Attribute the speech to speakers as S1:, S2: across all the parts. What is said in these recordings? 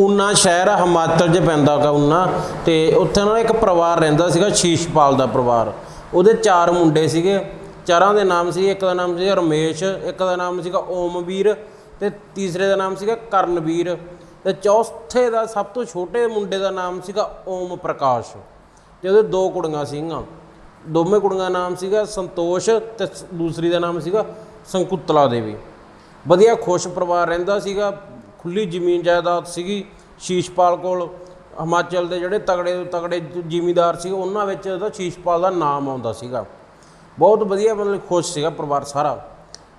S1: ਉਨਾ ਸ਼ਹਿਰ ਆ, ਹਿਮਾਚਲ 'ਚ ਪੈਂਦਾ ਗਾ ਉਨਾ ਤੇ ਉੱਥੇ ਉਹਨਾਂ ਦਾ ਇੱਕ ਪਰਿਵਾਰ ਰਹਿੰਦਾ ਸੀਗਾ ਸ਼ੀਸ਼ਪਾਲ ਦਾ ਪਰਿਵਾਰ। ਉਹਦੇ ਚਾਰ ਮੁੰਡੇ ਸੀਗੇ ਚਾਰਾਂ ਦੇ ਨਾਮ ਸੀ ਇੱਕ ਦਾ ਨਾਮ ਸੀ ਰਮੇਸ਼ ਇੱਕ ਦਾ ਨਾਮ ਸੀਗਾ ਓਮਵੀਰ ਤੇ ਤੀਸਰੇ ਦਾ ਨਾਮ ਸੀਗਾ ਕਰਨਵੀਰ ਤੇ ਚੌਥੇ ਦਾ ਸਭ ਤੋਂ ਛੋਟੇ ਮੁੰਡੇ ਦਾ ਨਾਮ ਸੀਗਾ ਓਮ ਪ੍ਰਕਾਸ਼ ਤੇ ਉਹਦੇ ਦੋ ਕੁੜੀਆਂ ਸੀਗੀਆਂ। ਦੋਵੇਂ ਕੁੜੀਆਂ ਦਾ ਨਾਮ ਸੀਗਾ ਸੰਤੋਸ਼ ਤੇ ਸ- ਦੂਸਰੀ ਦਾ ਨਾਮ ਸੀਗਾ ਸੰਕੁਤਲਾ ਦੇਵੀ। ਵਧੀਆ ਖੁਸ਼ ਪਰਿਵਾਰ ਰਹਿੰਦਾ ਸੀਗਾ ਖੁੱਲੀ ਜ਼ਮੀਨ ਜਾਇਦਾਦ ਸੀਗੀ ਸ਼ੀਸ਼ਪਾਲ ਕੋਲ, ਹਿਮਾਚਲ ਦੇ ਜਿਹੜੇ ਤਗੜੇ ਤਗੜੇ ਜ਼ਿਮੀਂਦਾਰ ਸੀ, ਉਹਨਾਂ ਵਿੱਚ ਉਹਦਾ ਸ਼ੀਸ਼ਪਾਲ ਦਾ ਨਾਮ ਆਉਂਦਾ ਸੀਗਾ। ਬਹੁਤ ਵਧੀਆ ਮਤਲਬ ਖੁਸ਼ ਸੀਗਾ ਪਰਿਵਾਰ ਸਾਰਾ।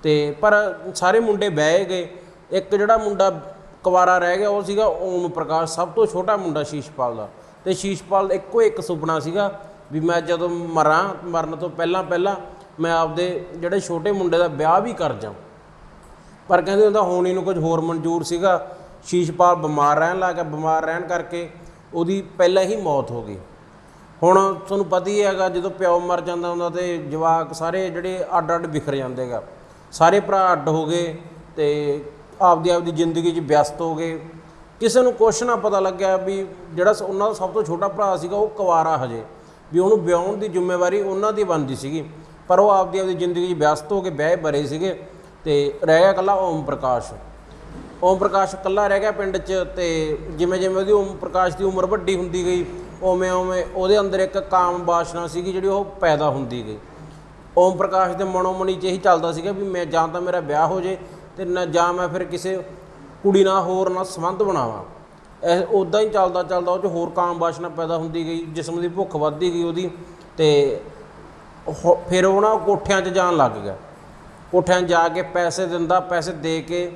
S1: ਤੇ ਪਰ ਸਾਰੇ ਮੁੰਡੇ ਬਹਿ ਗਏ। ਇੱਕ ਜਿਹੜਾ ਮੁੰਡਾ ਕੁਵਾਰਾ ਰਹਿ ਗਿਆ, ਉਹ ਸੀਗਾ ਓਮ ਪ੍ਰਕਾਸ਼, ਸਭ ਤੋਂ ਛੋਟਾ ਮੁੰਡਾ ਸ਼ੀਸ਼ਪਾਲ ਦਾ। ਤੇ ਸ਼ੀਸ਼ਪਾਲ ਦਾ ਇੱਕੋ ਇੱਕ ਸੁਪਨਾ ਸੀਗਾ ਵੀ ਮੈਂ ਜਦੋਂ ਮਰਾਂ, ਮਰਨ ਤੋਂ ਪਹਿਲਾਂ ਪਹਿਲਾਂ ਮੈਂ ਆਪਦੇ ਜਿਹੜੇ ਛੋਟੇ ਮੁੰਡੇ ਦਾ ਵਿਆਹ ਵੀ ਕਰ ਜਾਂ ਪਰ ਕਹਿੰਦੇ ਉਹਦਾ ਹੋਣੀ ਨੂੰ ਕੁਝ ਹੋਰ ਮਨਜ਼ੂਰ ਸੀਗਾ, ਸ਼ੀਸ਼ਪਾਲ ਬਿਮਾਰ ਰਹਿਣ ਲੱਗਾ ਬਿਮਾਰ ਰਹਿਣ ਕਰਕੇ ਉਹਦੀ ਪਹਿਲਾਂ ਹੀ ਮੌਤ ਹੋ ਗਈ। ਹੁਣ ਤੁਹਾਨੂੰ ਪਤਾ ਹੀ ਹੈਗਾ, ਜਦੋਂ ਪਿਓ ਮਰ ਜਾਂਦਾ ਹੁੰਦਾ ਤੇ ਜਵਾਕ ਸਾਰੇ ਜਿਹੜੇ ਅੱਡ ਅੱਡ ਵਿਖਰ ਜਾਂਦੇਗਾ ਸਾਰੇ ਭਰਾ ਅੱਡ ਹੋ ਗਏ ਤੇ ਆਪਦੀ ਆਪਦੀ ਜ਼ਿੰਦਗੀ 'ਚ ਵਿਅਸਤ ਹੋ ਗਏ। ਕਿਸੇ ਨੂੰ ਕੁਛ ਨਾ ਪਤਾ ਲੱਗਿਆ ਵੀ ਜਿਹੜਾ ਸ- ਉਹਨਾਂ ਦਾ ਸਭ ਤੋਂ ਛੋਟਾ ਭਰਾ ਸੀਗਾ, ਉਹ ਕੁਵਾਰਾ ਹਜੇ। ਵੀ ਉਹਨੂੰ ਵਿਆਹੁਣ ਦੀ ਜ਼ਿੰਮੇਵਾਰੀ ਉਹਨਾਂ ਦੀ ਬਣਦੀ ਸੀਗੀ। ਪਰ ਉਹ ਆਪਦੀ ਆਪਦੀ ਜ਼ਿੰਦਗੀ 'ਚ ਵਿਅਸਤ ਹੋ ਕੇ ਵਿਆਹੇ ਬਰੇ ਸੀਗੇ। ਤੇ ਰਹਿ ਗਿਆ ਇਕੱਲਾ ਓਮ ਪ੍ਰਕਾਸ਼। ਓਮ ਪ੍ਰਕਾਸ਼ ਇਕੱਲਾ ਰਹਿ ਗਿਆ ਪਿੰਡ 'ਚ ਤੇ ਜਿਵੇਂ ਜਿਵੇਂ ਉਹਦੀ ਓਮ ਪ੍ਰਕਾਸ਼ ਦੀ ਉਮਰ ਵੱਡੀ ਹੁੰਦੀ ਗਈ, ਉਵੇਂ ਉਵੇਂ ਉਹਦੇ ਅੰਦਰ ਇੱਕ ਕਾਮ ਵਾਸ਼ਨਾ ਸੀਗੀ ਜਿਹੜੀ ਉਹ ਪੈਦਾ ਹੁੰਦੀ ਗਈ। ਓਮ ਪ੍ਰਕਾਸ਼ ਦੇ ਮਨੋ ਮਨੀ 'ਚ ਇਹੀ ਚੱਲਦਾ ਸੀਗਾ ਵੀ ਮੈਂ ਜਾਂ ਤਾਂ ਮੇਰਾ ਵਿਆਹ ਹੋ ਜੇ ਤੇ ਨਾ ਜਾਂ ਮੈਂ ਫਿਰ ਕਿਸੇ ਕੁੜੀ ਨਾਲ ਹੋਰ ਨਾਲ ਸੰਬੰਧ ਬਣਾਵਾਂ। ਇਹ ਉਦਾਂ ਹੀ ਚੱਲਦਾ ਚੱਲਦਾ ਉਹ 'ਚ ਹੋਰ ਕਾਮ ਵਾਸ਼ਨਾ ਪੈਦਾ ਹੁੰਦੀ ਗਈ, ਜਿਸਮ ਦੀ ਭੁੱਖ ਵੱਧਦੀ ਗਈ ਉਹਦੀ ਤੇ ਉਹ- ਫਿਰ ਉਹ ਨਾ ਕੋਠਿਆਂ 'ਚ ਜਾਣ ਲੱਗ ਗਿਆ। ਕੋਠਿਆਂ ਜਾ ਕੇ ਪੈਸੇ ਦਿੰਦਾ, ਪੈਸੇ ਦੇ ਕੇ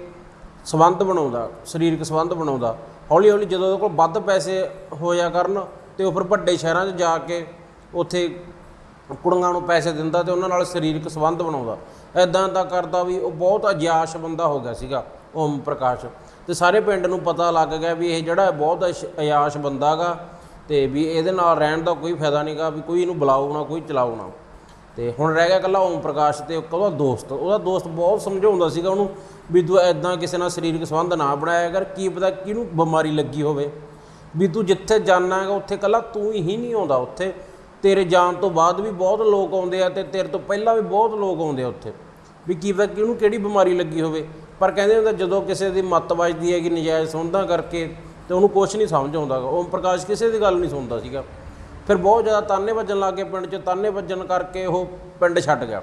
S1: ਸੰਬੰਧ ਬਣਾਉਂਦਾ, ਸਰੀਰਕ ਸੰਬੰਧ ਬਣਾਉਂਦਾ। ਹੌਲੀ ਹੌਲੀ ਜਦੋਂ ਉਹਦੇ ਕੋਲ ਵੱਧ ਪੈਸੇ ਹੋਇਆ ਕਰਨ ਤੇ ਉਹ ਫਿਰ ਵੱਡੇ ਸ਼ਹਿਰਾਂ 'ਚ ਜਾ ਕੇ ਉੱਥੇ ਕੁੜੀਆਂ ਨੂੰ ਪੈਸੇ ਦਿੰਦਾ ਤੇ ਉਹਨਾਂ ਨਾਲ ਸਰੀਰਕ ਸੰਬੰਧ ਬਣਾਉਂਦਾ। ਐਦਾਂ ਦਾ ਕਰਦਾ ਵੀ ਉਹ ਬਹੁਤ ਅਜਾਸ਼ ਬੰਦਾ ਹੋ ਗਿਆ ਸੀਗਾ, ਓਮ ਪ੍ਰਕਾਸ਼। ਤੇ ਸਾਰੇ ਪਿੰਡ ਨੂੰ ਪਤਾ ਲੱਗ ਗਿਆ ਵੀ ਇਹ ਜਿਹੜਾ ਬਹੁਤ ਅਸ਼- ਅਯਾਸ਼ ਬੰਦਾ ਗਾ ਤੇ ਵੀ ਇਹਦੇ ਨਾਲ ਰਹਿਣ ਦਾ ਕੋਈ ਫਾਇਦਾ ਨਹੀਂਗਾ ਵੀ ਕੋਈ ਇਹਨੂੰ ਬੁਲਾਓ ਨਾ, ਕੋਈ ਚਲਾਓ ਨਾ। ਤੇ ਹੁਣ ਰਹਿ ਗਿਆ ਇਕੱਲਾ ਓਮ ਪ੍ਰਕਾਸ਼ ਤੇ ਇੱਕ ਉਹਦਾ ਦੋਸਤ। ਉਹਦਾ ਦੋਸਤ ਬਹੁਤ ਸਮਝਾਉਂਦਾ ਸੀਗਾ ਉਹਨੂੰ ਵੀ ਤੂੰ ਐਦਾਂ ਕਿਸੇ ਨਾਲ ਸਰੀਰਕ ਸੰਬੰਧ ਨਾ ਬਣਾਇਆ ਕਰ, ਕੀ ਪਤਾ ਕਿਹਨੂੰ ਬਿਮਾਰੀ ਲੱਗੀ ਹੋਵੇ। ਵੀ ਤੂੰ ਜਿੱਥੇ ਜਾਣਾ ਹੈਗਾ ਉੱਥੇ ਇਕੱਲਾ ਤੂੰ ਹੀ ਨਹੀਂ ਆਉਂਦਾ ਉੱਥੇ। ਤੇਰੇ ਜਾਣ ਤੋਂ ਬਾਅਦ ਵੀ ਬਹੁਤ ਲੋਕ ਆਉਂਦੇ ਆ ਤੇ ਤੇਰੇ ਤੋਂ ਪਹਿਲਾਂ ਵੀ ਬਹੁਤ ਲੋਕ ਆਉਂਦੇ ਆ ਉੱਥੇ। ਵੀ ਕੀ ਪਤਾ ਕਿਹਨੂੰ ਕਿਹੜੀ ਬਿਮਾਰੀ ਲੱਗੀ ਹੋਵੇ। ਪਰ ਕਹਿੰਦੇ ਹੁੰਦੇ ਜਦੋਂ ਕਿਸੇ ਦੀ ਮੱਤ ਵੱਜਦੀ ਹੈਗੀ, ਨਜਾਇਜ਼ ਸੁਣਦਾ ਕਰਕੇ ਤੇ ਉਹਨੂੰ ਕੁਝ ਨਹੀਂ ਸਮਝ ਆਉਂਦਾ ਗਾ। ਓਮ ਪ੍ਰਕਾਸ਼ ਕਿਸੇ ਦੀ ਗੱਲ ਨਹੀਂ ਸੁਣਦਾ ਸੀਗਾ। ਫਿਰ ਬਹੁਤ ਜ਼ਿਆਦਾ ਤਾਨੇ ਵੱਜਣ ਲੱਗ ਗਏ ਪਿੰਡ 'ਚ, ਤਾਨੇ ਵੱਜਣ ਕਰਕੇ ਉਹ ਪਿੰਡ ਛੱਡ ਗਿਆ।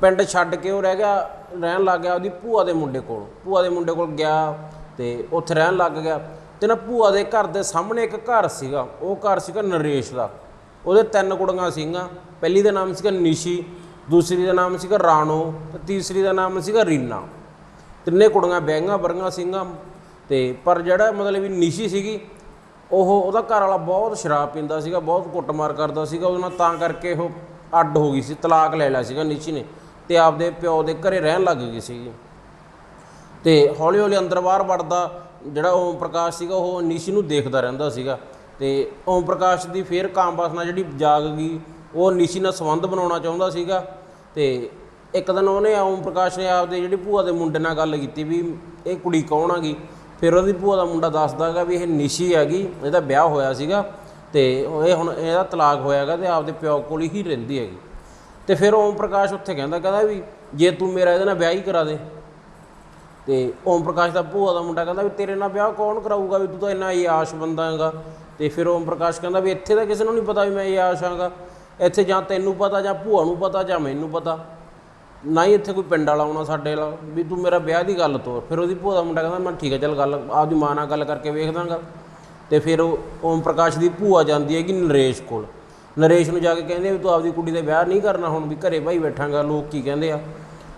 S1: ਪਿੰਡ ਛੱਡ ਕੇ ਉਹ ਰਹਿ ਗਿਆ, ਰਹਿਣ ਲੱਗ ਗਿਆ ਉਹਦੀ ਭੂਆ ਦੇ ਮੁੰਡੇ ਕੋਲ। ਭੂਆ ਦੇ ਮੁੰਡੇ ਕੋਲ ਗਿਆ ਤੇ ਉੱਥੇ ਰਹਿਣ ਲੱਗ ਗਿਆ। ਤੇ ਨਾ ਭੂਆ ਦੇ ਘਰ ਦੇ ਸਾਹਮਣੇ ਇੱਕ ਘਰ ਸੀਗਾ, ਉਹ ਘਰ ਸੀਗਾ ਨਰੇਸ਼ ਦਾ। ਉਹਦੇ ਤਿੰਨ ਕੁੜੀਆਂ ਸੀਗੀਆਂ, ਪਹਿਲੀ ਦਾ ਨਾਮ ਸੀਗਾ ਨਿਸ਼ੀ, ਦੂਸਰੀ ਦਾ ਨਾਮ ਸੀਗਾ ਰਾਣੋ ਤੇ ਤੀਸਰੀ ਦਾ ਨਾਮ ਸੀਗਾ ਰੀਨਾ। ਤਿੰਨੇ ਕੁੜੀਆਂ ਬਹਿੰਗਾ ਵਰਗਾ ਸਿੰਘਾਂ ਤੇ ਪਰ ਜਿਹੜਾ ਮਤਲਬ ਵੀ ਨਿਸ਼ੀ ਸੀਗੀ ਉਹ ਉਹਦਾ ਘਰ ਵਾਲਾ ਬਹੁਤ ਸ਼ਰਾਬ ਪੀਂਦਾ ਸੀਗਾ, ਬਹੁਤ ਕੁੱਟਮਾਰ ਕਰਦਾ ਸੀਗਾ, ਉਹਦੇ ਨਾਲ ਤਾਂ ਕਰਕੇ ਉਹ ਅੱਡ ਹੋ ਗਈ ਸੀ, ਤਲਾਕ ਲੈ ਲਿਆ ਸੀਗਾ ਨਿਸ਼ੀ ਨੇ ਤੇ ਆਪਦੇ ਪਿਓ ਦੇ ਘਰੇ ਰਹਿਣ ਲੱਗ ਗਈ ਸੀਗੀ ਤੇ ਹੌਲੀ ਹੌਲੀ ਅੰਦਰ ਬਾਹਰ ਵੜਦਾ, ਜਿਹੜਾ ਓਮ ਪ੍ਰਕਾਸ਼ ਸੀਗਾ, ਉਹ ਨਿਸ਼ੀ ਨੂੰ ਦੇਖਦਾ ਰਹਿੰਦਾ ਸੀਗਾ ਤੇ ਓਮ ਪ੍ਰਕਾਸ਼ ਦੀ ਫੇਰ ਕਾਮ ਵਾਸਨਾ ਜਿਹੜੀ ਜਾਗ ਗਈ, ਉਹ ਨਿਸ਼ੀ ਨਾਲ ਸੰਬੰਧ ਬਣਾਉਣਾ ਚਾਹੁੰਦਾ ਸੀਗਾ ਤੇ ਇੱਕ ਦਿਨ ਉਹਨੇ ਓਮ ਪ੍ਰਕਾਸ਼ ਨੇ ਆਪਦੇ ਜਿਹੜੀ ਭੂਆ ਦੇ ਮੁੰਡੇ ਨਾਲ ਗੱਲ ਕੀਤੀ ਵੀ ਇਹ ਕੁੜੀ ਕੌਣ ਹੈਗੀ? ਫਿਰ ਉਹਦੀ ਭੂਆ ਦਾ ਮੁੰਡਾ ਦੱਸਦਾ ਹੈਗਾ ਵੀ ਇਹ ਨਿਸ਼ੀ ਹੈਗੀ, ਇਹਦਾ ਵਿਆਹ ਹੋਇਆ ਸੀਗਾ ਤੇ ਇਹ ਹੁਣ ਇਹਦਾ ਤਲਾਕ ਹੋਇਆ ਹੈਗਾ ਤੇ ਆਪਦੇ ਪਿਓ ਕੋਲ ਹੀ ਰਹਿੰਦੀ ਹੈਗੀ। ਤੇ ਫਿਰ ਓਮ ਪ੍ਰਕਾਸ਼ ਉੱਥੇ ਕਹਿੰਦਾ ਕਹਿੰਦਾ ਵੀ ਜੇ ਤੂੰ ਮੇਰਾ ਇਹਦੇ ਨਾਲ ਵਿਆਹ ਹੀ ਕਰਾ ਦੇ। ਤੇ ਓਮ ਪ੍ਰਕਾਸ਼ ਦਾ ਭੂਆ ਦਾ ਮੁੰਡਾ ਕਹਿੰਦਾ ਵੀ ਤੇਰੇ ਨਾਲ ਵਿਆਹ ਕੌਣ ਕਰਾਊਗਾ ਵੀ ਤੂੰ ਤਾਂ ਇੰਨਾ ਆਸ਼ ਬੰਦਾ ਹੈਗਾ। ਤੇ ਫਿਰ ਓਮ ਪ੍ਰਕਾਸ਼ ਕਹਿੰਦਾ ਵੀ ਇੱਥੇ ਤਾਂ ਕਿਸੇ ਨੂੰ ਨਹੀਂ ਪਤਾ ਵੀ ਮੈਂ ਆਸ਼ ਹਾਂਗਾ। ਇੱਥੇ ਜਾਂ ਤੈਨੂੰ ਪਤਾ ਜਾਂ ਭੂਆ ਨੂੰ ਪਤਾ ਜਾਂ ਮੈਨੂੰ ਪਤਾ। ਨਾ ਹੀ ਇੱਥੇ ਕੋਈ ਪਿੰਡ ਵਾਲਾ ਆਉਣਾ ਸਾਡੇ ਵਾਲਾ, ਵੀ ਤੂੰ ਮੇਰਾ ਵਿਆਹ ਦੀ ਗੱਲ ਤੋਰ। ਫਿਰ ਉਹਦੀ ਭੂਆ ਦਾ ਮੁੰਡਾ ਕਹਿੰਦਾ, ਮੈਂ ਠੀਕ ਹੈ ਚੱਲ ਗੱਲ, ਆਪਦੀ ਮਾਂ ਨਾਲ ਗੱਲ ਕਰਕੇ ਵੇਖ ਦਾਂਗਾ। ਤੇ ਫਿਰ ਉਹ ਓਮ ਪ੍ਰਕਾਸ਼ ਦੀ ਭੂਆ ਜਾਂਦੀ ਹੈਗੀ ਨਰੇਸ਼ ਕੋਲ। ਨਰੇਸ਼ ਨੂੰ ਜਾ ਕੇ ਕਹਿੰਦੇ ਵੀ ਤੂੰ ਆਪਦੀ ਕੁੜੀ ਦੇ ਵਿਆਹ ਨਹੀਂ ਕਰਨਾ ਹੁਣ, ਵੀ ਘਰੇ ਭਾਈ ਬੈਠਾਂਗਾ, ਲੋਕ ਕੀ ਕਹਿੰਦੇ ਆ।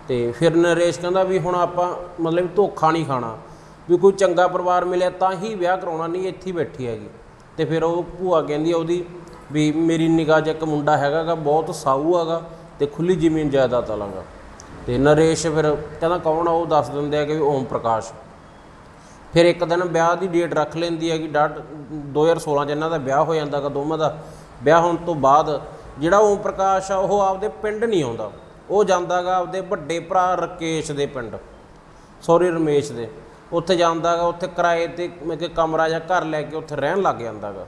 S1: ਤੇ ਫਿਰ ਨਰੇਸ਼ ਕਹਿੰਦਾ ਵੀ ਹੁਣ ਆਪਾਂ ਮਤਲਬ ਧੋਖਾ ਨਹੀਂ ਖਾਣਾ। ਵੀ ਕੋਈ ਚੰਗਾ ਪਰਿਵਾਰ ਮਿਲਿਆ ਤਾਂ ਹੀ ਵਿਆਹ ਕਰਾਉਣਾ, ਨਹੀਂ ਇੱਥੇ ਬੈਠੀ ਹੈਗੀ। ਤੇ ਫਿਰ ਉਹ ਭੂਆ ਕਹਿੰਦੀ ਆ ਉਹਦੀ ਵੀ ਮੇਰੀ ਨਿਗਾਹ 'ਚ ਇੱਕ ਮੁੰਡਾ ਹੈਗਾ ਗਾ ਬਹੁਤ ਸਾਊ ਹੈਗਾ ਤੇ ਖੁੱਲੀ ਜ਼ਮੀਨ ਜਾਇਦਾਦ ਆਲਾਂਗਾ ਤੇ ਨਰੇਸ਼ ਫਿਰ ਕਹਿੰਦਾ ਕੌਣ ਆ, ਉਹ ਦੱਸ ਦਿੰਦੇ ਆ ਕਿ ਵੀ ਓਮ ਪ੍ਰਕਾਸ਼। ਫਿਰ ਇੱਕ ਦਿਨ ਵਿਆਹ ਦੀ ਡੇਟ ਰੱਖ ਲੈਂਦੀ ਹੈਗੀ ਡਾਟ 2016 ਚ ਇਹਨਾਂ ਦਾ ਵਿਆਹ ਹੋ ਜਾਂਦਾ ਗਾ ਦੋਵਾਂ ਦਾ। ਵਿਆਹ ਹੋਣ ਤੋਂ ਬਾਅਦ ਜਿਹੜਾ ਓਮ ਪ੍ਰਕਾਸ਼ ਆ, ਉਹ ਆਪਦੇ ਪਿੰਡ ਨਹੀਂ ਆਉਂਦਾ। ਉਹ ਜਾਂਦਾ ਗਾ ਆਪਦੇ ਵੱਡੇ ਭਰਾ ਰਕੇਸ਼ ਦੇ ਪਿੰਡ। ਸੌਰੀ ਰਮੇਸ਼ ਦੇ। ਉੱਥੇ ਜਾਂਦਾ ਗਾ, ਉੱਥੇ ਕਿਰਾਏ ਤੇ ਮੈਂ ਕਿ ਕਮਰਾ ਜਾਂ ਘਰ ਲੈ ਕੇ ਉੱਥੇ ਰਹਿਣ ਲੱਗ ਜਾਂਦਾ ਗਾ।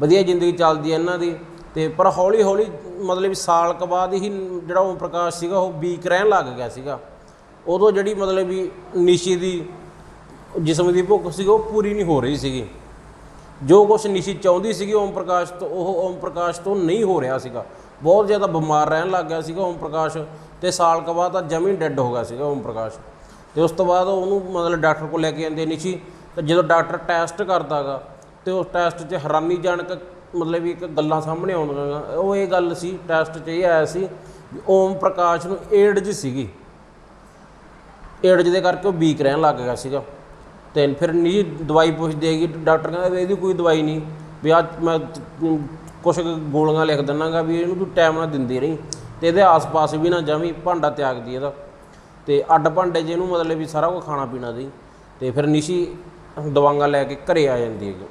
S1: ਵਧੀਆ ਜ਼ਿੰਦਗੀ ਚੱਲਦੀ ਹੈ ਇਹਨਾਂ ਦੀ। ਤੇ ਪਰ ਹੌਲੀ ਹੌਲੀ ਮਤਲਬ ਸਾਲ ਕ ਬਾਅਦ ਹੀ ਜਿਹੜਾ ਓਮ ਪ੍ਰਕਾਸ਼ ਸੀਗਾ, ਉਹ ਵੀਕ ਰਹਿਣ ਲੱਗ ਗਿਆ ਸੀਗਾ। ਉਦੋਂ ਜਿਹੜੀ ਮਤਲਬ ਵੀ ਨਿਸ਼ੀ ਦੀ ਜਿਸਮ ਦੀ ਭੁੱਖ ਸੀਗੀ, ਉਹ ਪੂਰੀ ਨਹੀਂ ਹੋ ਰਹੀ ਸੀਗੀ। ਜੋ ਕੁਛ ਨਿਸ਼ੀ ਚਾਹੁੰਦੀ ਸੀਗੀ ਓਮ ਪ੍ਰਕਾਸ਼ ਤੋਂ, ਉਹ ਓਮ ਪ੍ਰਕਾਸ਼ ਤੋਂ ਨਹੀਂ ਹੋ ਰਿਹਾ ਸੀਗਾ। ਬਹੁਤ ਜ਼ਿਆਦਾ ਬਿਮਾਰ ਰਹਿਣ ਲੱਗ ਗਿਆ ਸੀਗਾ ਓਮ ਪ੍ਰਕਾਸ਼ ਤੇ ਸਾਲ ਕ ਬਾਅਦ ਤਾਂ ਜਮੀ ਡੈੱਡ ਹੋ ਗਿਆ ਸੀਗਾ ਓਮ ਪ੍ਰਕਾਸ਼। ਤੇ ਉਸ ਤੋਂ ਬਾਅਦ ਉਹਨੂੰ ਮਤਲਬ ਡਾਕਟਰ ਕੋਲ ਲੈ ਕੇ ਜਾਂਦੇ ਨਿਸ਼ੀ। ਤੇ ਜਦੋਂ ਡਾਕਟਰ ਟੈਸਟ ਕਰਦਾਗਾ, ਤੇ ਉਸ ਟੈਸਟ 'ਚ ਹੈਰਾਨੀਜਨਕ ਮਤਲਬ ਵੀ ਇੱਕ ਗੱਲਾਂ ਸਾਹਮਣੇ ਆਉਂਦੀਆਂ ਉਹ ਇਹ ਗੱਲ ਸੀ ਟੈਸਟ 'ਚ ਇਹ ਆਇਆ ਸੀ ਵੀ ਓਮ ਪ੍ਰਕਾਸ਼ ਨੂੰ ਏਡਜ਼ ਸੀਗੀ। ਏਡਜ਼ ਦੇ ਕਰਕੇ ਉਹ ਵੀਕ ਰਹਿਣ ਲੱਗ ਗਿਆ ਸੀਗਾ। ਤੇ ਫਿਰ ਨੀ ਦਵਾਈ ਪੁੱਛਦੇ ਹੈਗੀ, ਡਾਕਟਰ ਕਹਿੰਦਾ ਵੀ ਇਹਦੀ ਕੋਈ ਦਵਾਈ ਨਹੀਂ। ਵੀ ਆ ਮੈਂ ਕੁਛ ਗੋਲੀਆਂ ਲਿਖ ਦਿੰਨਾਗਾ ਵੀ ਇਹਨੂੰ ਤੂੰ ਟਾਈਮ ਨਾਲ ਦਿੰਦੀ ਰਹੀ। ਤੇ ਇਹਦੇ ਆਸ-ਪਾਸ ਵੀ ਨਾ ਜਮੀ ਭਾਂਡਾ ਤਿਆਗਦੀ ਇਹਦਾ। ਤੇ ਅੱਡ ਭਾਂਡੇ 'ਚ ਇਹਨੂੰ ਮਤਲਬ ਵੀ ਸਾਰਾ ਕੁਝ ਖਾਣਾ ਪੀਣਾ ਦੀ। ਤੇ ਫਿਰ ਨਿਸ਼ੀ ਦਵਾਈਆਂ ਲੈ ਕੇ ਘਰੇ ਆ ਜਾਂਦੀ ਹੈਗੀ।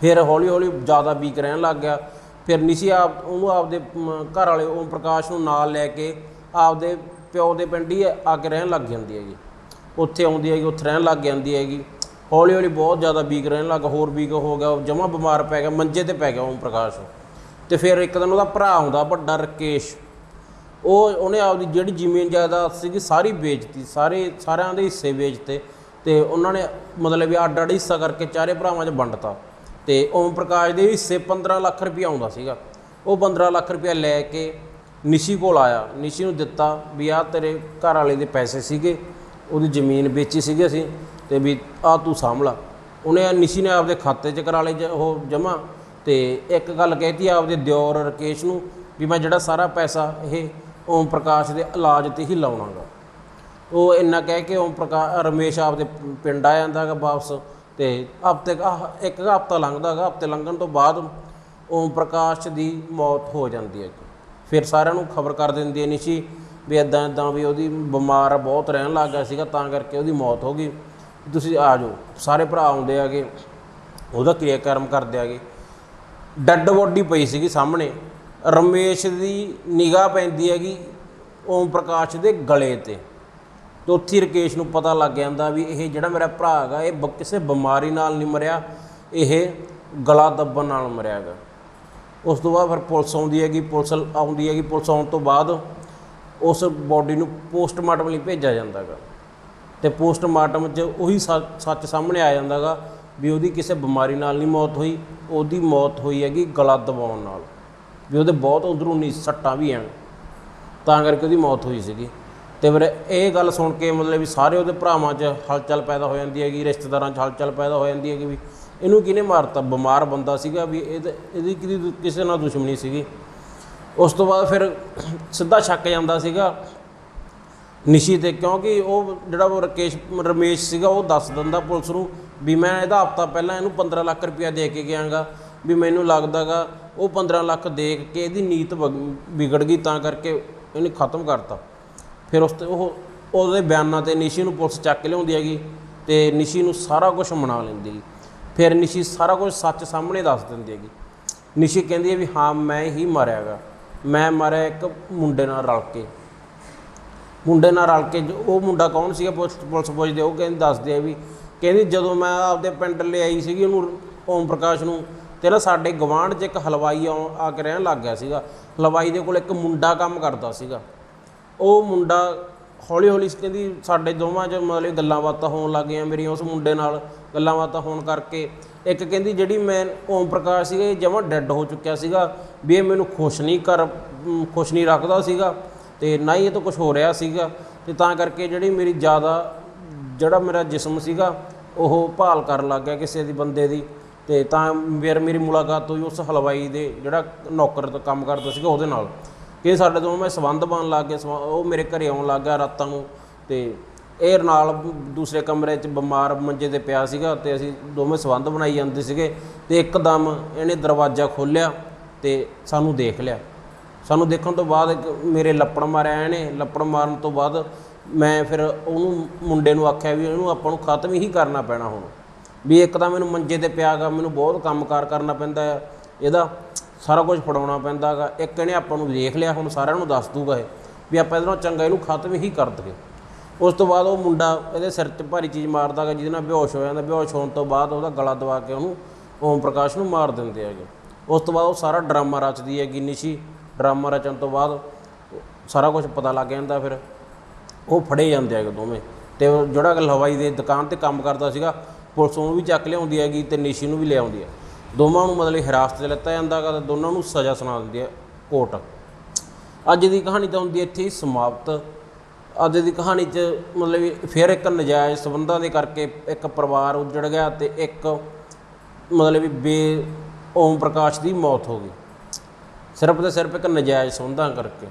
S1: ਫਿਰ ਹੌਲੀ ਹੌਲੀ ਜ਼ਿਆਦਾ ਵੀਕ ਰਹਿਣ ਲੱਗ ਗਿਆ। ਫਿਰ ਨਿਸ਼ੀ ਆਪ ਉਹਨੂੰ ਆਪਦੇ ਮ, ਘਰ ਵਾਲੇ ਓਮ ਪ੍ਰਕਾਸ਼ ਨੂੰ ਨਾਲ ਲੈ ਕੇ ਆਪਦੇ ਪਿਓ ਦੇ ਪਿੰਡ ਹੀ ਆ ਕੇ ਰਹਿਣ ਲੱਗ ਜਾਂਦੀ ਹੈਗੀ। ਉੱਥੇ ਆਉਂਦੀ ਹੈਗੀ ਉੱਥੇ ਰਹਿਣ ਲੱਗ ਜਾਂਦੀ ਹੈਗੀ। ਹੌਲੀ ਹੌਲੀ ਬਹੁਤ ਜ਼ਿਆਦਾ ਵੀਕ ਰਹਿਣ ਲੱਗ ਹੋਰ ਵੀਕ ਹੋ ਗਿਆ ਜਮਾ ਬਿਮਾਰ ਪੈ ਗਿਆ ਮੰਜੇ ਤੇ ਪੈ ਗਿਆ ਓਮ ਪ੍ਰਕਾਸ਼ ਤੇ ਫਿਰ ਇੱਕ ਦਿਨ ਉਹਦਾ ਭਰਾ ਆਉਂਦਾ ਵੱਡਾ ਰਕੇਸ਼। ਉਹ ਉਹਨੇ ਆਪਦੀ ਜਿਹੜੀ ਜ਼ਮੀਨ ਜਾਇਦਾਦ ਸੀਗੀ ਸਾਰੀ ਵੇਚਤੀ ਸਾਰੇ ਸਾਰਿਆਂ ਦੇ ਹਿੱਸੇ ਵੇਚਤੇ। ਤੇ ਉਹਨਾਂ ਨੇ ਮਤਲਬ ਵੀ ਅੱਡ ਅੱਡ ਹਿੱਸਾ ਕਰਕੇ ਚਾਰੇ ਭਰਾਵਾਂ 'ਚ ਵੰਡਤਾ। ਤੇ ਓਮ ਪ੍ਰਕਾਸ਼ ਦੇ ਹਿੱਸੇ 15 ਲੱਖ ਰੁਪਇਆ ਆਉਂਦਾ ਸੀਗਾ। ਉਹ 15 ਲੱਖ ਰੁਪਇਆ ਲੈ ਕੇ ਨਿਸ਼ੀ ਕੋਲ ਆਇਆ। ਨਿਸ਼ੀ ਨੂੰ ਦਿੱਤਾ ਵੀ ਆਹ ਤੇਰੇ ਘਰ ਵਾਲੇ ਦੇ ਪੈਸੇ ਸੀਗੇ, ਉਹਦੀ ਜ਼ਮੀਨ ਵੇਚੀ ਸੀਗੀ ਅਸੀਂ ਤੇ ਵੀ ਆ ਤੂੰ ਸਾਂਭਲਾ ਉਹਨੇ ਨਿਸ਼ੀ ਨੇ ਆਪਦੇ ਖਾਤੇ 'ਚ ਕਰਾ ਲਈ ਜ- ਉਹ ਜਮਾ ਤੇ ਇੱਕ ਗੱਲ ਕਹਿਤੀ ਆਪਦੇ ਦਿਓਰ ਰਕੇਸ਼ ਨੂੰ ਵੀ ਮੈਂ ਜਿਹੜਾ ਸਾਰਾ ਪੈਸਾ ਇਹ ਓਮ ਪ੍ਰਕਾਸ਼ ਦੇ ਇਲਾਜ ਤੇ ਹੀ ਲਾਉਣਾਗਾ। ਉਹ ਇੰਨਾ ਕਹਿ ਕੇ ਓਮ ਪ੍ਰਕਾਸ਼ ਰਮੇਸ਼ ਆਪਦੇ ਪਿੰਡ ਆ ਜਾਂਦਾਗਾ ਵਾਪਸ। ਤੇ ਹਫ਼ਤੇ ਇੱਕ ਹਫਤਾ ਲੰਘਦਾ ਹੈਗਾ, ਹਫ਼ਤੇ ਲੰਘਣ ਤੋਂ ਬਾਅਦ ਓਮ ਪ੍ਰਕਾਸ਼ ਦੀ ਮੌਤ ਹੋ ਜਾਂਦੀ ਹੈ ਫਿਰ ਸਾਰਿਆਂ ਨੂੰ ਖਬਰ ਕਰ ਦਿੰਦੀ ਹੈ ਨਿਸ਼ੀ ਵੀ ਇਦਾਂ ਇਦਾਂ ਵੀ ਉਹਦੀ ਬਿਮਾਰ ਬਹੁਤ ਰਹਿਣ ਲੱਗ ਗਿਆ ਸੀਗਾ, ਤਾਂ ਕਰਕੇ ਉਹਦੀ ਮੌਤ ਹੋ ਗਈ। ਤੁਸੀਂ ਆ ਜਾਓ, ਸਾਰੇ ਭਰਾ ਆਉਂਦੇ ਆਗੇ ਉਹਦਾ ਕਿਰਿਆਕਰਮ ਕਰਦੇ ਆਗੇ ਡੈੱਡ ਬੋਡੀ ਪਈ ਸੀਗੀ ਸਾਹਮਣੇ, ਰਮੇਸ਼ ਦੀ ਨਿਗਾਹ ਪੈਂਦੀ ਹੈਗੀ ਓਮ ਪ੍ਰਕਾਸ਼ ਦੇ ਗਲੇ ਤੇ। ਤੇ ਉੱਥੇ ਹੀ ਰਕੇਸ਼ ਨੂੰ ਪਤਾ ਲੱਗ ਜਾਂਦਾ ਵੀ ਇਹ ਜਿਹੜਾ ਮੇਰਾ ਭਰਾ ਹੈਗਾ, ਇਹ ਬ- ਕਿਸੇ ਬਿਮਾਰੀ ਨਾਲ ਨਹੀਂ ਮਰਿਆ, ਇਹ ਗਲਾ ਦੱਬਣ ਨਾਲ ਮਰਿਆ ਹੈਗਾ। ਉਸ ਤੋਂ ਬਾਅਦ ਫਿਰ ਪੁਲਿਸ ਆਉਂਦੀ ਹੈਗੀ, ਪੁਲਿਸ ਆਉਂਦੀ ਹੈਗੀ, ਪੁਲਿਸ ਆਉਣ ਤੋਂ ਬਾਅਦ ਉਸ ਬੋਡੀ ਨੂੰ ਪੋਸਟਮਾਰਟਮ ਲਈ ਭੇਜਿਆ ਜਾਂਦਾ ਹੈਗਾ। ਤੇ ਪੋਸਟਮਾਰਟਮ 'ਚ ਉਹੀ ਸੱਚ ਸੱਚ ਸਾਹਮਣੇ ਆ ਜਾਂਦਾ ਹੈਗਾ ਵੀ ਉਹਦੀ ਕਿਸੇ ਬਿਮਾਰੀ ਨਾਲ ਨਹੀਂ ਮੌਤ ਹੋਈ, ਉਹਦੀ ਮੌਤ ਹੋਈ ਹੈਗੀ ਗਲਾ ਦਬਾਉਣ ਨਾਲ। ਵੀ ਉਹਦੇ ਬਹੁਤ ਅੰਦਰੂਨੀ ਸੱਟਾਂ ਵੀ ਹਨ ਤਾਂ ਕਰਕੇ ਉਹਦੀ ਮੌਤ ਹੋਈ ਸੀਗੀ। ਤੇ ਫਿਰ ਇਹ ਗੱਲ ਸੁਣ ਕੇ ਮਤਲਬ ਵੀ ਸਾਰੇ ਉਹਦੇ ਭਰਾਵਾਂ 'ਚ ਹਲਚਲ ਪੈਦਾ ਹੋ ਜਾਂਦੀ ਹੈਗੀ, ਰਿਸ਼ਤੇਦਾਰਾਂ 'ਚ ਹਲਚਲ ਪੈਦਾ ਹੋ ਜਾਂਦੀ ਹੈਗੀ ਵੀ ਇਹਨੂੰ ਕਿਹਨੇ ਮਾਰਤਾ? ਬਿਮਾਰ ਬੰਦਾ ਸੀਗਾ ਵੀ ਇਹਦੇ, ਇਹਦੀ ਕਿਹਦੀ ਦੁ- ਕਿਸੇ ਨਾਲ ਦੁਸ਼ਮਣੀ ਸੀਗੀ। ਉਸ ਤੋਂ ਬਾਅਦ ਫਿਰ ਸਿੱਧਾ ਛੱਕ ਜਾਂਦਾ ਸੀਗਾ। ਨਿਸ਼ੀ ਤੇ ਕਿਉਂਕਿ ਉਹ ਜਿਹੜਾ ਉਹ ਰਕੇਸ਼, ਰਮੇਸ਼ ਸੀਗਾ, ਉਹ ਦੱਸ ਦਿੰਦਾ ਪੁਲਿਸ ਨੂੰ ਵੀ ਮੈਂ ਇਹਦਾ ਹਫਤਾ ਪਹਿਲਾਂ ਇਹਨੂੰ 15 ਲੱਖ ਰੁਪਇਆ ਦੇ ਕੇ ਗਿਆਗਾ, ਵੀ ਮੈਨੂੰ ਲੱਗਦਾਗਾ ਉਹ 15 ਲੱਖ ਦੇ ਕੇ ਇਹਦੀ ਨੀਤ ਵਗ- ਵਿਗੜ ਗਈ ਤਾਂ ਕਰਕੇ ਇਹਨੇ ਖਤਮ ਕਰਤਾ। ਫਿਰ ਉਸ ਤੇ ਉਹ, ਉਹਦੇ ਬਿਆਨਾਂ ਤੇ ਨਿਸ਼ੀ ਨੂੰ ਪੁਲਿਸ ਚੱਕ ਲਿਆਉਂਦੀ ਹੈਗੀ ਤੇ ਨਿਸ਼ੀ ਨੂੰ ਸਾਰਾ ਕੁਝ ਮਨਾ ਲੈਂਦੀ ਹੈਗੀ। ਫਿਰ ਨਿਸ਼ੀ ਸਾਰਾ ਕੁਝ ਸੱਚ ਸਾਹਮਣੇ ਦੱਸ ਦਿੰਦੀ ਹੈਗੀ। ਨਿਸ਼ੀ ਕਹਿੰਦੀ ਹੈ ਵੀ ਹਾਂ, ਮੈਂ ਹੀ ਮਾਰਿਆਗਾ ਮੈਂ ਮਾਰਿਆ ਇੱਕ ਮੁੰਡੇ ਨਾਲ ਰਲ ਕੇ। ਮੁੰਡੇ ਨਾਲ ਰਲ ਕੇ ਉਹ ਮੁੰਡਾ ਕੌਣ ਸੀਗਾ ਪੁਲਿਸ ਪੁਲਿਸ ਪੁੱਛਦੇ, ਉਹ ਕਹਿੰਦੀ, ਦੱਸਦੇ ਆ ਵੀ ਕਹਿੰਦੀ, ਜਦੋਂ ਮੈਂ ਆਪਦੇ ਪਿੰਡ ਲਿਆਈ ਸੀਗੀ ਉਹਨੂੰ ਓਮ ਪ੍ਰਕਾਸ਼ ਨੂੰ, ਤੇ ਨਾ ਸਾਡੇ ਗਵਾਂਢ 'ਚ ਇੱਕ ਹਲਵਾਈ ਆਉ- ਆ ਕੇ ਰਹਿਣ ਲੱਗ ਗਿਆ ਸੀਗਾ। ਹਲਵਾਈ ਦੇ ਕੋਲ ਇੱਕ ਮੁੰਡਾ ਕੰਮ ਕਰਦਾ ਸੀਗਾ। ਉਹ ਮੁੰਡਾ ਹੌਲੀ ਹੌਲੀ ਕਹਿੰਦੀ ਸਾਡੇ ਦੋਵਾਂ 'ਚ ਮਤਲਬ ਗੱਲਾਂ ਬਾਤਾਂ ਹੋਣ ਲੱਗ ਗਈਆਂ ਮੇਰੀਆਂ ਉਸ ਮੁੰਡੇ ਨਾਲ, ਗੱਲਾਂ ਬਾਤਾਂ ਹੋਣ ਕਰਕੇ। ਇੱਕ ਕਹਿੰਦੀ ਜਿਹੜੀ ਮੈਂ ਓਮ ਪ੍ਰਕਾਸ਼ ਸੀਗਾ, ਇਹ ਜਮਾਂ ਡੈੱਡ ਹੋ ਚੁੱਕਿਆ ਸੀਗਾ, ਵੀ ਇਹ ਮੈਨੂੰ ਖੁਸ਼ ਨਹੀਂ ਕਰ ਖੁਸ਼ ਨਹੀਂ ਰੱਖਦਾ ਸੀਗਾ ਤੇ ਨਾ ਹੀ ਇਹ ਤੋਂ ਕੁਝ ਹੋ ਰਿਹਾ ਸੀਗਾ ਤੇ ਤਾਂ ਕਰਕੇ ਜਿਹੜੀ ਮੇਰੀ ਜ਼ਿਆਦਾ, ਜਿਹੜਾ ਮੇਰਾ ਜਿਸਮ ਸੀਗਾ, ਉਹ ਭਾਲ ਕਰਨ ਲੱਗ ਗਿਆ ਕਿਸੇ ਦੀ ਬੰਦੇ ਦੀ ਤੇ ਤਾਂ ਫਿਰ ਮੇਰੀ ਮੁਲਾਕਾਤ ਹੋਈ ਉਸ ਹਲਵਾਈ ਦੇ ਜਿਹੜਾ ਨੌਕਰ ਤੋਂ ਕੰਮ ਕਰਦਾ ਸੀਗਾ ਉਹਦੇ ਨਾਲ। ਕਿ ਸਾਡੇ ਦੋਵੇਂ ਸੰਬੰਧ ਬਣ ਲੱਗ ਗਏ ਸੰਬੰ- ਉਹ ਮੇਰੇ ਘਰੇ ਆਉਣ ਲੱਗ ਗਿਆ ਰਾਤਾਂ ਨੂੰ ਤੇ ਇਹ ਨਾਲ ਦੂਸਰੇ ਕਮਰੇ 'ਚ ਬਿਮਾਰ ਮੰਜੇ ਤੇ ਪਿਆ ਸੀਗਾ ਤੇ ਅਸੀਂ ਦੋਵੇਂ ਸੰਬੰਧ ਬਣਾਈ ਜਾਂਦੇ ਸੀਗੇ ਤੇ ਇੱਕਦਮ ਇਹਨੇ ਦਰਵਾਜ਼ਾ ਖੋਲ੍ਹਿਆ ਤੇ ਸਾਨੂੰ ਦੇਖ ਲਿਆ। ਸਾਨੂੰ ਦੇਖਣ ਤੋਂ ਬਾਅਦ ਮੇਰੇ ਲੱਪੜ ਮਾਰਿਆ ਇਹਨੇ, ਲੱਪੜ ਮਾਰਨ ਤੋਂ ਬਾਅਦ ਮੈਂ ਫਿਰ ਉਹਨੂੰ ਮੁੰਡੇ ਨੂੰ ਆਖਿਆ ਵੀ ਇਹਨੂੰ ਆਪਾਂ ਨੂੰ ਖਤਮ ਹੀ ਕਰਨਾ ਪੈਣਾ ਹੁਣ। ਵੀ ਇੱਕ ਤਾਂ ਮੈਨੂੰ ਮੰਜੇ ਤੇ ਪਿਆ ਗਾ, ਮੈਨੂੰ ਬਹੁਤ ਕੰਮਕਾਰ ਕਰਨਾ ਪੈਂਦਾ ਆ। ਇਹਦਾ ਸਾਰਾ ਕੁਝ ਫੜਾਉਣਾ ਪੈਂਦਾ ਗਾ ਇੱਕ ਇਹਨੇ ਆਪਾਂ ਨੂੰ ਦੇਖ ਲਿਆ, ਹੁਣ ਸਾਰਿਆਂ ਨੂੰ ਦੱਸ ਦੂਗਾ ਇਹ, ਵੀ ਆਪਾਂ ਇਹਦੇ ਨਾਲ ਚੰਗਾ ਇਹਨੂੰ ਖਤਮ ਹੀ ਕਰ ਦਈਏ। ਉਸ ਤੋਂ ਬਾਅਦ ਉਹ ਮੁੰਡਾ ਇਹਦੇ ਸਿਰ 'ਚ ਭਾਰੀ ਚੀਜ਼ ਮਾਰਦਾ ਗਾ ਜਿਹਦੇ ਨਾਲ ਬੇਹੋਸ਼ ਹੋ ਜਾਂਦਾ। ਬੇਹੋਸ਼ ਹੋਣ ਤੋਂ ਬਾਅਦ ਉਹਦਾ ਗਲਾ ਦਬਾ ਕੇ ਉਹਨੂੰ ਓਮ ਪ੍ਰਕਾਸ਼ ਨੂੰ ਮਾਰ ਦਿੰਦੇ ਹੈਗੇ। ਉਸ ਤੋਂ ਬਾਅਦ ਉਹ ਸਾਰਾ ਡਰਾਮਾ ਰਚਦੀ ਹੈਗੀ ਨਿਸ਼ੀ। ਡਰਾਮਾ ਰਚਣ ਤੋਂ ਬਾਅਦ ਸਾਰਾ ਕੁਝ ਪਤਾ ਲੱਗ ਜਾਂਦਾ ਫਿਰ। ਉਹ ਫੜੇ ਜਾਂਦੇ ਹੈਗੇ ਦੋਵੇਂ। ਤੇ ਜਿਹੜਾ ਹਲਵਾਈ ਦੇ ਦੁਕਾਨ ਤੇ ਕੰਮ ਕਰਦਾ ਸੀਗਾ, ਪੁਲਿਸ ਉਹਨੂੰ ਵੀ ਚੱਕ ਲਿਆਉਂਦੀ ਹੈਗੀ ਤੇ ਨਿਸ਼ੀ ਨੂੰ ਵੀ ਲਿਆਉਂਦੀ ਹੈ। ਦੋਵਾਂ ਨੂੰ ਮਤਲਬ ਹਿਰਾਸਤ 'ਚ ਲਿੱਤਾ ਜਾਂਦਾ ਹੈਗਾ ਤੇ ਦੋਨਾਂ ਨੂੰ ਸਜ਼ਾ ਸੁਣਾ ਦਿੰਦੀ ਹੈ ਕੋਰਟ। ਅੱਜ ਦੀ ਕਹਾਣੀ ਤਾਂ ਹੁੰਦੀ ਇੱਥੇ ਹੀ ਸਮਾਪਤ। ਅੱਜ ਦੀ ਕਹਾਣੀ 'ਚ ਮਤਲਬ ਫਿਰ ਇੱਕ ਨਜਾਇਜ਼ ਸਬੰਧਾਂ ਦੇ ਕਰਕੇ ਇੱਕ ਪਰਿਵਾਰ ਉੱਜੜ ਗਿਆ ਤੇ ਇੱਕ ਮਤਲਬ ਵੀ ਬੇ ਓਮ ਪ੍ਰਕਾਸ਼ ਦੀ ਮੌਤ ਹੋ ਗਈ। ਸਿਰਫ ਤੇ ਸਿਰਫ ਇੱਕ ਨਜਾਇਜ਼ ਸਬੰਧਾਂ ਕਰਕੇ।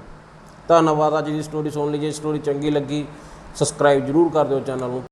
S1: ਧੰਨਵਾਦ, ਅੱਜ ਦੀ ਸਟੋਰੀ ਸੁਣ ਲਈ ਜੇ ਸਟੋਰੀ ਚੰਗੀ ਲੱਗੀ ਸਬਸਕ੍ਰਾਈਬ ਜਰੂਰ ਕਰ ਦਿਓ ਚੈਨਲ ਨੂੰ।